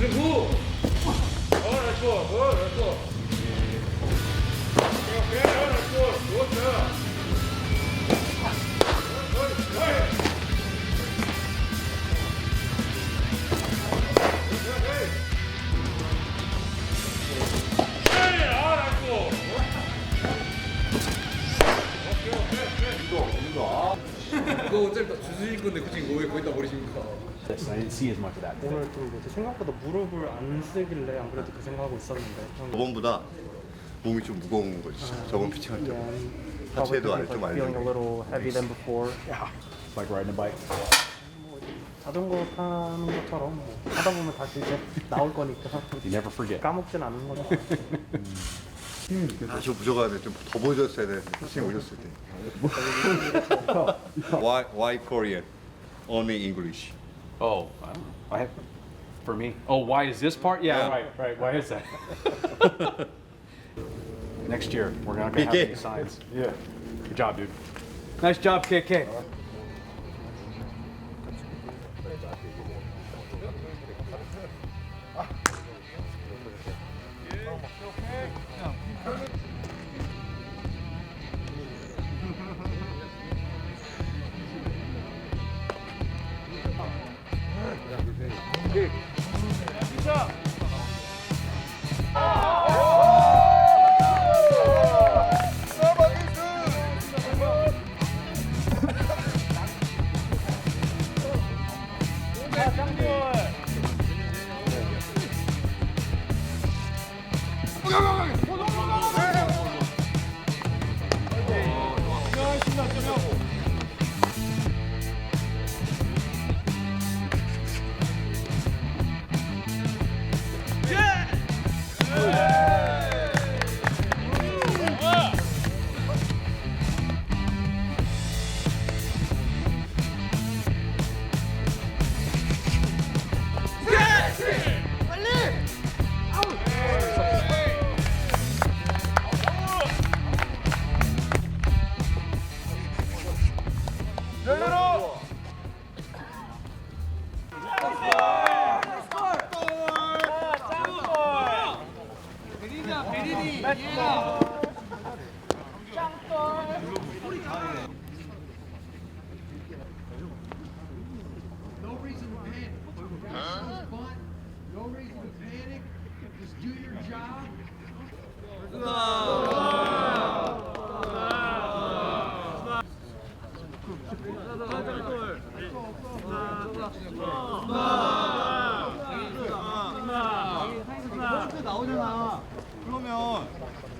Біжигу! Хорошо, хорошо. 그거 어차피 다 주수일 건데 굳이 이거 왜 거기다 버리십니까? I didn't see as much of that. 오늘 좀 뭐지 생각보다 무릎을 안 쓰길래 안 그래도 그 생각하고 있었는데 형 저번보다 몸이 좀 무거운 거지. 저번 피칭할 때. probably 하체도 안- feeling 좀 like feeling a 알죠. little heavy than before. It's like riding a bike. 자전거 타는 것처럼 뭐 하다 보면 다시 이제 나올 거니까 You never forget. 까먹진 않는 거죠. 아, 저 부족하네. 좀 더 보여줬어야 되는데. 피칭 오셨을 때. why, why Korean? Only English. Oh, I don't know. I have, for me. Oh, why is this part? Yeah, Yeah. right, right. Why is that? Next year, we're not gonna have PK. any signs. Yeah. Good job, dude. Nice job, KK. この者! No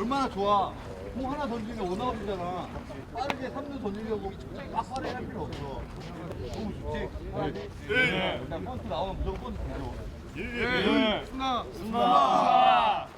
얼마나 좋아. 공 하나 던지면 원아웃이잖아. 빠르게 3루 던지려고 막 빠르게 할 필요 없어. 너무 좋지? 네. 일단 펀트 나오면 무조건 펀트 던져. 예. 승아. 승아.